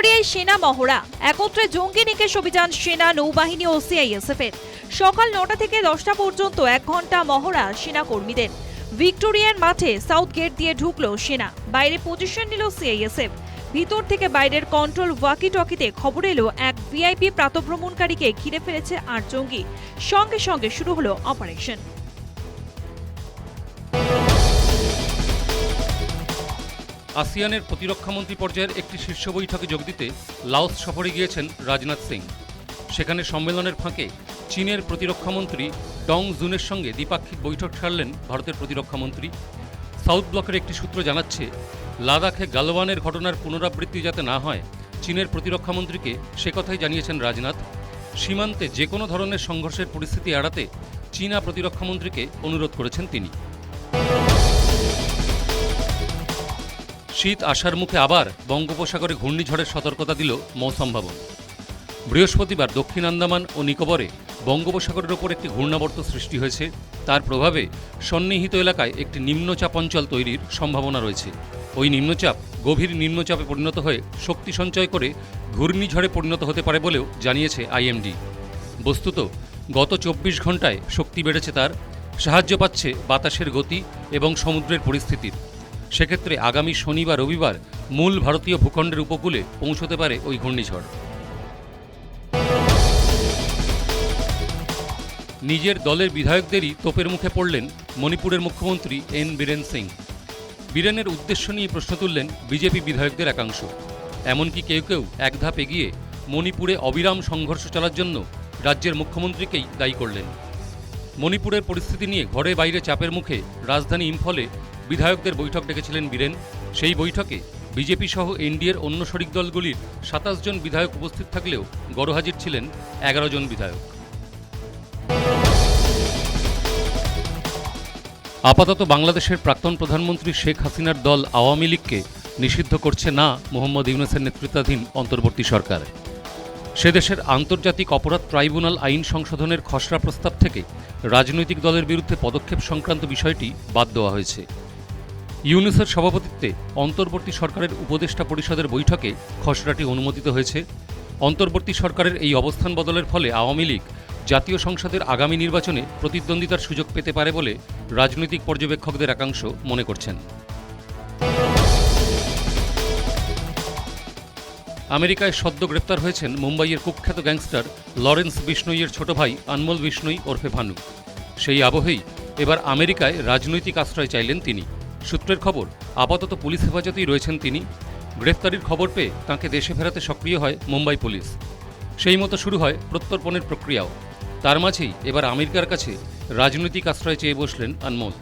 ভিক্টোরিয়ায় সেনা মহড়া। একত্রে জঙ্গি নিকেশ অভিযান, সেনা, নৌবাহিনী ও সিআইএসএফ এর সকাল নটা থেকে দশটা পর্যন্ত এক ঘণ্টা মহড়া সেনা কর্মীদের ভিক্টোরিয়ার মাঠে সাউথ গেট দিয়ে ঢুকলো সেনা। বাইরে পজিশন নিল সিআইএসএফ ভিতর থেকে বাইরের কন্ট্রোল ওয়াকি টকিতে খবর এলো, এক ভিআইপি প্রাতভ্রমণকারীকে ঘিরে ফেলেছে আট জঙ্গি। সঙ্গে সঙ্গে শুরু হলো অপারেশন। আসিয়ানের প্রতিরক্ষামন্ত্রী পর্যায়ের একটি শীর্ষ বৈঠকে যোগ দিতে লাওস সফরে গিয়েছেন রাজনাথ সিং। সেখানে সম্মেলনের ফাঁকে চীনের প্রতিরক্ষামন্ত্রী ডং জুনের সঙ্গে দ্বিপাক্ষিক বৈঠক সারলেন ভারতের প্রতিরক্ষামন্ত্রী। সাউথ ব্লকের একটি সূত্র জানাচ্ছে, লাদাখে গালওয়ানের ঘটনার পুনরাবৃত্তি যাতে না হয়, চীনের প্রতিরক্ষামন্ত্রীকে সে কথাই জানিয়েছেন রাজনাথ। সীমান্তে যে কোনো ধরনের সংঘর্ষের পরিস্থিতি এড়াতে চীনা প্রতিরক্ষামন্ত্রীকে অনুরোধ করেছেন তিনি। শীত আসার মুখে আবার বঙ্গোপসাগরে ঘূর্ণিঝড়ের সতর্কতা দিল মৌসম ভবন। বৃহস্পতিবার দক্ষিণ আন্দামান ও নিকোবরে বঙ্গোপসাগরের ওপর একটি ঘূর্ণাবর্ত সৃষ্টি হয়েছে। তার প্রভাবে সন্নিহিত এলাকায় একটি নিম্নচাপ অঞ্চল তৈরির সম্ভাবনা রয়েছে। ওই নিম্নচাপ গভীর নিম্নচাপে পরিণত হয়ে শক্তি সঞ্চয় করে ঘূর্ণিঝড়ে পরিণত হতে পারে বলেও জানিয়েছে আইএমডি। বস্তুত, গত চব্বিশ ঘন্টায় শক্তি বেড়েছে তার, সাহায্য পাচ্ছে বাতাসের গতি এবং সমুদ্রের পরিস্থিতির। সেক্ষেত্রে আগামী শনি বা রবিবার মূল ভারতীয় ভূখণ্ডের উপকূলে পৌঁছতে পারে ওই ঘূর্ণিঝড়। নিজের দলের বিধায়কদেরই তোপের মুখে পড়লেন মণিপুরের মুখ্যমন্ত্রী এন বীরেন সিং। বীরেনের উদ্দেশ্য নিয়ে প্রশ্ন তুললেন বিজেপি বিধায়কদের একাংশ। এমনকি কেউ কেউ এক ধাপ এগিয়ে মণিপুরে অবিরাম সংঘর্ষ চলার জন্য রাজ্যের মুখ্যমন্ত্রীকেই দায়ী করলেন। মণিপুরের পরিস্থিতি নিয়ে ঘরে বাইরে চাপের মুখে রাজধানী ইম্ফলে বিধায়কদের বৈঠক ডেকেছিলেন বীরেন। সেই বৈঠকে বিজেপি সহ এনডিএর অন্য শরিক দলগুলির সাতাশ জন বিধায়ক উপস্থিত থাকলেও গড়হাজির ছিলেন এগারো জন বিধায়ক। আপাতত বাংলাদেশের প্রাক্তন প্রধানমন্ত্রী শেখ হাসিনার দল আওয়ামী লীগকে নিষিদ্ধ করছে না মোহাম্মদ ইউনুসের নেতৃত্বাধীন অন্তর্বর্তী সরকার। সে দেশের আন্তর্জাতিক অপরাধ ট্রাইব্যুনাল আইন সংশোধনের খসড়া প্রস্তাব থেকে রাজনৈতিক দলের বিরুদ্ধে পদক্ষেপ সংক্রান্ত বিষয়টি বাদ দেওয়া হয়েছে। ইউনুসের সভাপতিত্বে অন্তর্বর্তী সরকারের উপদেষ্টা পরিষদের বৈঠকে খসড়াটি অনুমোদিত হয়েছে। অন্তর্বর্তী সরকারের এই অবস্থান বদলের ফলে আওয়ামী লীগ জাতীয় সংসদের আগামী নির্বাচনে প্রতিদ্বন্দ্বিতার সুযোগ পেতে পারে বলে রাজনৈতিক পর্যবেক্ষকদের একাংশ মনে করছেন। আমেরিকায় সদ্য গ্রেপ্তার হয়েছেন মুম্বাইয়ের কুখ্যাত গ্যাংস্টার লরেন্স বিষ্ণইয়ের ছোট ভাই আনমোল বিষ্ণই ওরফে ভানু। সেই আবহেই এবার আমেরিকায় রাজনৈতিক আশ্রয় চাইলেন তিনি। সূত্রের খবর, আপাতত পুলিশ হেফাজতেই রয়েছেন তিনি। গ্রেফতারির খবর পেয়ে তাঁকে দেশে ফেরাতে সক্রিয় হয় মুম্বাই পুলিশ। সেই মতো শুরু হয় প্রত্যর্পণের প্রক্রিয়াও। তার মাঝেই এবার আমেরিকার কাছে রাজনৈতিক আশ্রয় চেয়ে বসলেন আনমোল।